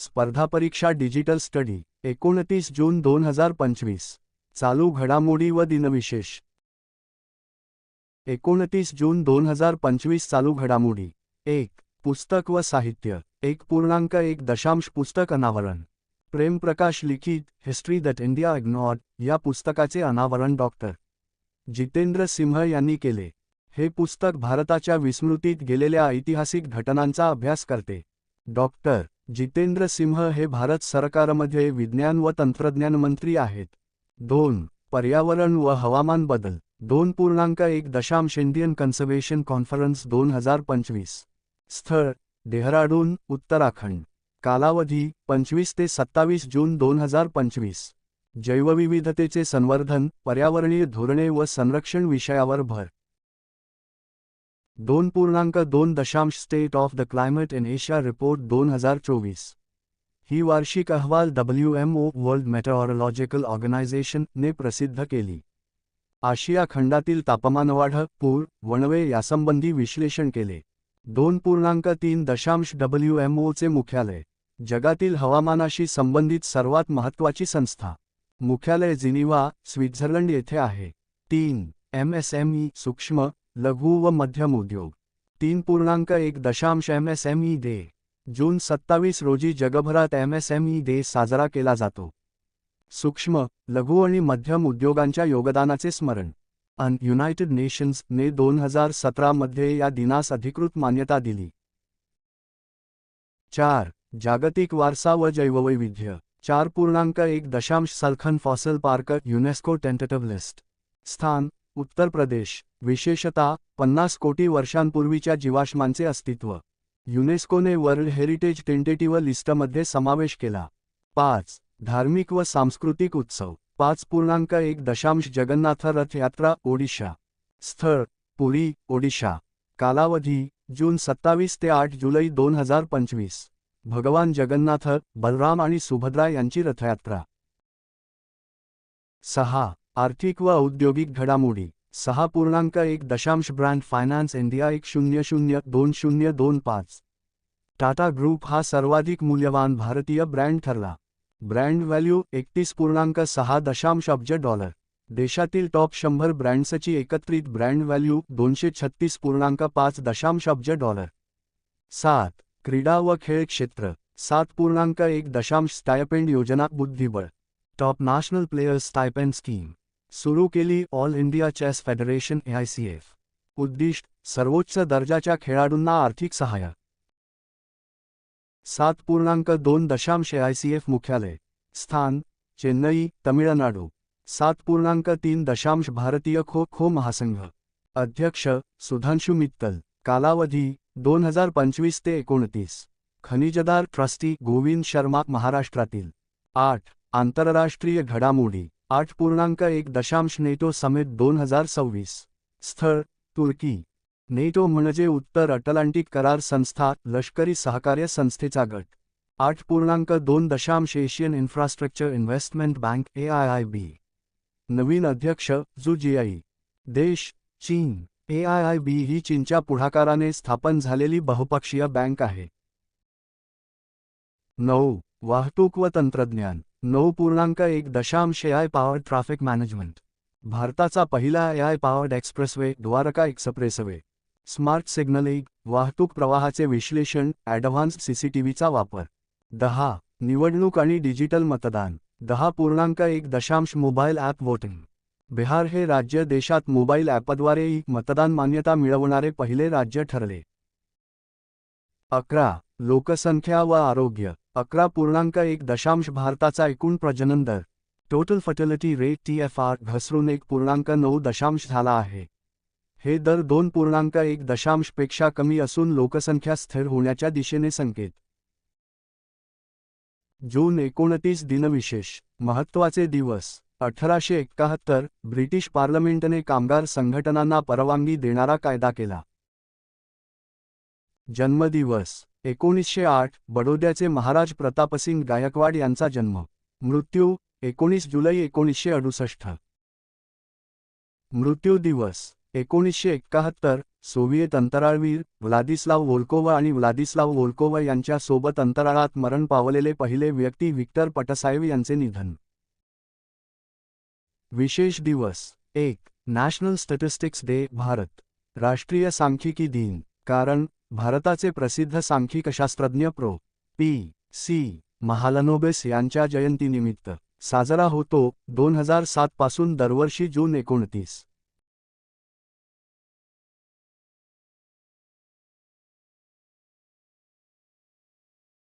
स्पर्धा परीक्षा digital study एकोणतीस जून दोन हजार पंचवीस. चालू घडामोडी व दिनविशेष. एकोणतीस जून दोन हजार पंचवीस चालू घडामोडी. एक पुस्तक व साहित्य. एक पूर्णांक एक दशांश पुस्तक अनावरण. प्रेमप्रकाश लिखित हिस्ट्री दॅट इंडिया इग्नॉर्ड या पुस्तकाचे अनावरण डॉक्टर जितेंद्र सिंह यांनी केले. हे पुस्तक भारताच्या विस्मृतीत गेलेल्या ऐतिहासिक घटनांचा अभ्यास करते. डॉक्टर जितेंद्र सिंह हे भारत सरकारमध्ये विज्ञान व तंत्रज्ञान मंत्री आहेत. दोन पर्यावरण व हवामान बदल. दोन पूर्णांक एक दशांश इंडियन कन्झर्वेशन कॉन्फरन्स दोन हजार पंचवीस. स्थळ डेहराडून उत्तराखंड. कालावधी पंचवीस ते सत्तावीस जून दोन हजार पंचवीस. जैवविविधतेचे संवर्धन पर्यावरणीय धोरणे व संरक्षण विषयावर भर. दोन पूर्णांक दोन दशांश state of the climate in Asia report दोन हजार चोवीस. ही वार्षिक अहवाल W M O world meteorological ऑर्गनायझेशनने प्रसिद्ध केली. आशिया खंडातील तापमानवाढ पूर वणवे यासंबंधी विश्लेषण केले. दोन पूर्णांक तीन दशांश डब्ल्यू एम ओचे मुख्यालय. जगातील हवामानाशी संबंधित सर्वात महत्त्वाची संस्था. मुख्यालय जिनिवा स्वित्झर्लंड येथे आहे. तीन एम एस एम ई सूक्ष्म लघु व मध्यम उद्योग. तीन पूर्णांक एक दशांश M S M E day जून सत्तावीस रोजी जगभरात M S M E day साजरा केला जातो. सूक्ष्म लघु आणि मध्यम उद्योगांच्या योगदानाचे स्मरण. अन युनायटेड नेशन्स ने दोन हजार सतरामध्ये या दिनास अधिकृत मान्यता दिली. चार जागतिक वारसा व जैववैविध्य. चार पूर्णांक एक दशांश Salkhan fossil park UNESCO tentative list स्थान उत्तर प्रदेश विशेषतः पन्नास कोटी वर्षांपूर्वीच्या जीवाश्मांचे अस्तित्व. युनेस्कोने वर्ल्ड हेरिटेज टेंटेटिव्ह लिस्टमध्ये समावेश केला. पाच धार्मिक व सांस्कृतिक उत्सव. पाच पूर्णांक एक दशांश जगन्नाथ रथयात्रा ओडिशा. स्थळ पुरी ओडिशा. कालावधी जून सत्तावीस ते आठ जुलै दोन हजार पंचवीस. भगवान जगन्नाथ बलराम आणि सुभद्रा यांची रथयात्रा. सहा आर्थिक व औद्योगिक घडामोडी. सहा पूर्णांक एक दशांश ब्रँड फायनान्स इंडिया एक शून्य शून्य दोन शून्य दोन पाच. टाटा ग्रुप हा सर्वाधिक मूल्यवान भारतीय ब्रँड ठरला. ब्रँड व्हॅल्यू एकतीस पूर्णांक सहा दशांश अब्ज डॉलर. देशातील टॉप शंभर ब्रँड्सची एकत्रित ब्रँड व्हॅल्यू दोनशे छत्तीस पूर्णांक पाच दशांश अब्ज डॉलर. सात क्रीडा व खेळ क्षेत्र. सात पूर्णांक एक दशांश स्टायपेंड योजना बुद्धिबळ. Top national players stipend scheme. सुरू केली all India chess federation AICF उद्दिष्ट सर्वोच्च दर्जाच्या खेळाडूंना आर्थिक सहाय्य. सात पूर्णांक दोन दशांश एआयसीएफ मुख्यालय. स्थान चेन्नई तमिळनाडू. सात पूर्णांक तीन दशांश भारतीय खो खो महासंघ. अध्यक्ष सुधांशु मित्तल. कालावधी दोन हजार पंचवीस ते एकोणतीस. खनिजदार ट्रस्टी गोविंद शर्मा महाराष्ट्रातील. आठ आंतरराष्ट्रीय घडामोडी. आठ पूर्णांक एक दशांश नेटो समेट दोन हजार सव्वीस. स्थळ तुर्की. नेटो म्हणजे उत्तर अटलांटिक करार संस्था लष्करी सहकार्य संस्थेचा गट. आठ पूर्णांक दोन दशांश Asian infrastructure investment bank A I I B. नवीन अध्यक्ष जू देश चीन. ए आय आय बी ही चीनच्या पुढाकाराने स्थापन झालेली बहुपक्षीय बँक आहे. नऊ. वाहतूक व तंत्रज्ञान. नऊ पूर्णांक एक दशांश एआय पॉवर्ड ट्रॅफिक मॅनेजमेंट. भारताचा पहिला AI powered expressway Dwarka expressway. Smart signalling वाहतूक प्रवाहाचे विश्लेषण ॲडव्हान्स सीसीटीव्हीचा वापर. दहा निवडणूक आणि डिजिटल मतदान. दहा पूर्णांक एक दशांश मोबाईल ॲप वोटिंग. बिहार हे राज्य देशात मोबाईल ॲपद्वारे ई मतदान मान्यता मिळवणारे पहिले राज्य ठरले. अकरा लोकसंख्या व आरोग्य. अकरा पूर्णांक एक दशांश भारताचा एकूण प्रजनन दर. Total fertility rate T F R घसरून एक पूर्णांक नऊ दशांश झाला आहे. हे दर दोन पूर्णांक एक दशांशपेक्षा कमी असून लोकसंख्या स्थिर होण्याच्या दिशेने संकेत. जून एकोणतीस दिनविशेष. महत्त्वाचे दिवस. अठराशे एक्काहत्तर. ब्रिटिश पार्लमेंटने कामगार संघटनांना परवानगी देणारा कायदा केला. जन्मदिवस. एकोणीसशे आठ बडोद्याचे महाराज प्रतापसिंग गायकवाड यांचा जन्म. मृत्यू एकोणीस जुलै एकोणीसशे अडुसष्ट मृत्यू दिवस एकोणीसशे एक्काहत्तर सोव्हिएत अंतराळवीर व्लादिस्लाव वोल्कोवा आणि व्लादिस्लाव वोल्कोवा यांच्या सोबत अंतराळात मरण पावलेले पहिले व्यक्ती विक्टर पटसायव यांचे निधन. विशेष दिवस एक नॅशनल स्टॅटिस्टिक्स डे भारत. राष्ट्रीय सांख्यिकी दिन कारण भारताचे प्रसिद्ध सांख्यिकशास्त्रज्ञ प्रो. पी. सी. महालनोबेस यांच्या जयंतीनिमित्त साजरा होतो दोन हजार सात पासून दरवर्षी जून एकोणतीस.